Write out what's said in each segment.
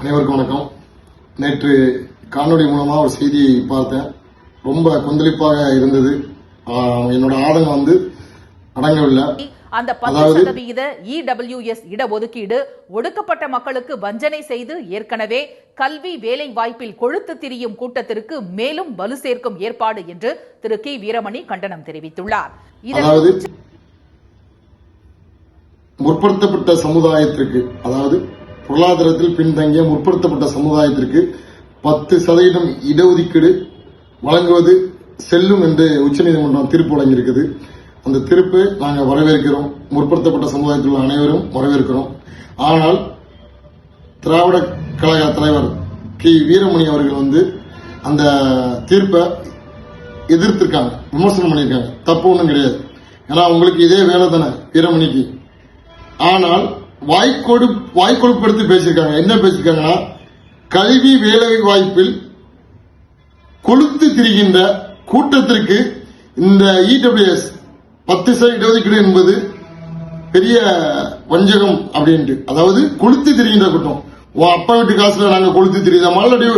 அனைவருக்கும் வணக்கம். நேற்று காணொளி மூலமா ஒரு செய்தியை பார்த்தேன். ரொம்ப கொந்தளிப்பாக இருந்தது. என்னோட ஆதங்கம் வந்து அடங்கவில்லை. அந்த பத்து சதவிகித இடபிள்யூஎஸ் இடஒதுக்கீடு ஒடுக்கப்பட்ட மக்களுக்கு வஞ்சனை செய்து ஏற்கனவே கல்வி வேலை வாய்ப்பில் கொழுத்து திரியும் கூட்டத்திற்கு மேலும் வலு சேர்க்கும் ஏற்பாடு என்று திரு கி வீரமணி கண்டனம் தெரிவித்துள்ளார். முற்படுத்தப்பட்ட சமுதாயத்திற்கு அதாவது பொருளாதாரத்தில் பின்தங்கிய முற்படுத்தப்பட்ட சமுதாயத்திற்கு பத்து சதவீதம் இடஒதுக்கீடு வழங்குவது செல்லும் என்று உச்சநீதிமன்றம் தீர்ப்பு வழங்கியிருக்குது. அந்த தீர்ப்பு நாங்கள் வரவேற்கிறோம். முற்படுத்தப்பட்ட சமுதாயத்தில் உள்ள அனைவரும் வரவேற்கிறோம். ஆனால் திராவிட கழக தலைவர் கி வீரமணி அவர்கள் வந்து அந்த தீர்ப்பை எதிர்த்திருக்காங்க. விமர்சனம் பண்ணியிருக்காங்க. தப்பு ஒன்றும் கிடையாது. ஏன்னா உங்களுக்கு இதே வேலை தானே வீரமணிக்கு. ஆனால் வாய்க்கொடு வாய்க்கொடுப்படுத்தி பேசியிருக்காங்க. என்ன பேசியிருக்காங்கன்னா கல்வி வேலை வாய்ப்பில் கொளுத்து திரிகின்ற கூட்டத்திற்கு இந்த இடபிள்யூஎஸ் பத்து சதவீத இடஒதுக்கீடு என்பது பெரிய வஞ்சகம் அப்படின்ட்டு. அதாவது கொளுத்து திரிகின்ற கூட்டம். உன் அப்பா வீட்டு காசுல நாங்க கொளுத்து திரியுதாமா? இல்லாட்டி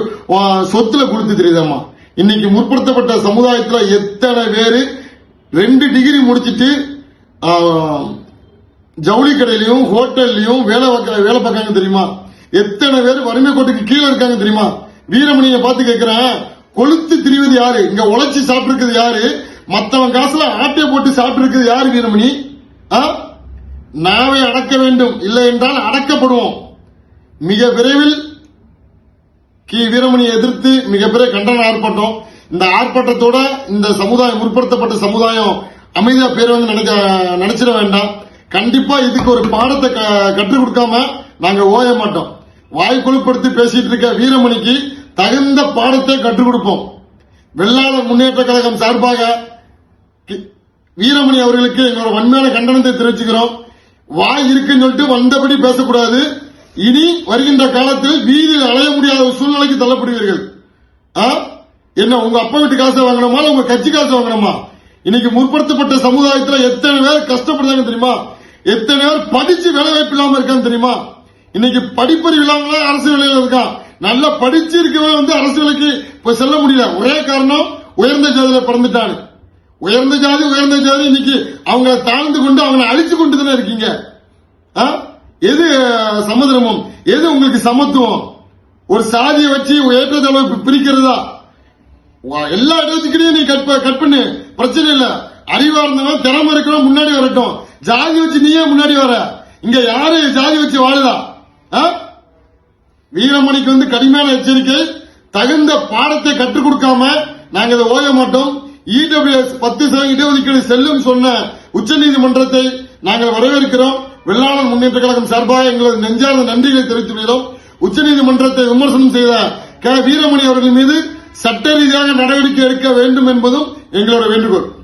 சொத்துல கொளுத்து திரியுதாமா? இன்னைக்கு முற்படுத்தப்பட்ட சமுதாயத்துல எத்தனை பேரு ரெண்டு டிகிரி முடிச்சிட்டு ஜவுளி கடையிலையும் ஹோட்டல்லையும் வேலை வேலை பார்க்காங்க தெரியுமா? எத்தனை பேர் வறுமை கோட்டுக்கு கீழே இருக்காங்க தெரியுமா? வீரமணியை பார்த்து கேட்கிறேன். கொளுத்து திரிவது யாரு? இங்க உழைச்சி சாப்பிட்டு யாரு? மத்தவன் காசுல ஆட்டை போட்டு சாப்பிட்டு யாரு வீரமணி? ஆ? நாவை அடக்க வேண்டும். இல்லை என்றால் அடக்கப்படுவோம். மிக விரைவில் கி. வீரமணியை எதிர்த்து மிகப்பெரிய கண்டன ஆர்ப்பாட்டம். இந்த ஆர்ப்பாட்டத்தோட இந்த சமுதாயம் முற்படுத்தப்பட்ட சமுதாயம் அமைதியா பேர் வந்து நினைச்சிட வேண்டாம். கண்டிப்பா இதுக்கு ஒரு பாடத்தை க- கற்றுக் கொடுக்காம நாங்க ஓய மாட்டோம். வாய்க்குழுப்படுத்தி பேசிட்டு இருக்க வீரமணிக்கு தகுந்த பாடத்தை கற்றுக் கொடுப்போம். வெள்ளாளர் முன்னேற்ற கழகம் சார்பாக வீரமணி அவர்களுக்கு எங்களோட வன்மையான கண்டனத்தை தெரிவிச்சுக்கிறோம். வாய் இருக்குன்னு சொல்லிட்டு வந்தபடி பேசக்கூடாது. இனி வருகின்ற காலத்தில் வீதியில் அலைய முடியாத ஒரு சூழ்நிலைக்கு தள்ளப்படுவீர்கள். ஆ? என்ன உங்க அப்பா வீட்டு காசை வாங்கணுமா? உங்க கட்சி காசை வாங்கணுமா? இன்னைக்கு முற்படுத்தப்பட்ட சமுதாயத்தில் எத்தனை பேர் கஷ்டப்படுறாங்க தெரியுமா? எத்தனை பேர் படிச்சு வேலை வாய்ப்பு இல்லாம இருக்காங்க தெரியுமா? இன்னைக்கு படிப்பறிவு இல்லாம அரசு வேலையில இருக்கான் நல்லா படிச்சு இருக்கவே வந்து அரசு வேலைக்கு இப்ப செல்ல முடியல. ஒரே காரணம் உயர்ந்த ஜாதியில பிறந்துட்டானு உயர்ந்த ஜாதி உயர்ந்த ஜாதி இன்னைக்கு அவங்க தாழ்ந்து கொண்டு அவங்களை அழிச்சு கொண்டு தானே இருக்கீங்க. ஆ? எது சமுதிரமும்? எது உங்களுக்கு சமத்துவம்? ஒரு சாதியை வச்சு ஏற்றத்தாழ்வு பிரிக்கிறதா? எல்லா இடத்துக்கிட்டையும் நீ கட் கட் பண்ணு. பிரச்சனை இல்ல. அறிவா இருந்தவன் திறமை இருக்கிறவன் முன்னாடி வரட்டும். ஜாதி வச்சு நீயே முன்னாடி வர. இங்க யாரு ஜாதி வச்சு வாழுதா? ஆ? வீரமணிக்கு வந்து கடுமையான எச்சரிக்கை. தகுந்த பாடத்தை கற்றுக் கொடுக்காம நாங்க இதை ஓய மாட்டோம். இடபிள்யூஎஸ் பத்து சதவீத இடஒதுக்கீடு செல்லும் சொன்ன உச்சநீதிமன்றத்தை நாங்கள் வரவேற்கிறோம். வெள்ளாளர் முன்னேற்ற கழகம் சார்பாக எங்களது நெஞ்சார்ந்த நன்றிகளை தெரிவித்துள்ளோம் உச்சநீதிமன்றத்தை விமர்சனம் செய்த க வீரமணி அவர்கள் மீது சட்ட ரீதியாக நடவடிக்கை எடுக்க வேண்டும் என்பதும் எங்களோட வேண்டுகோள்.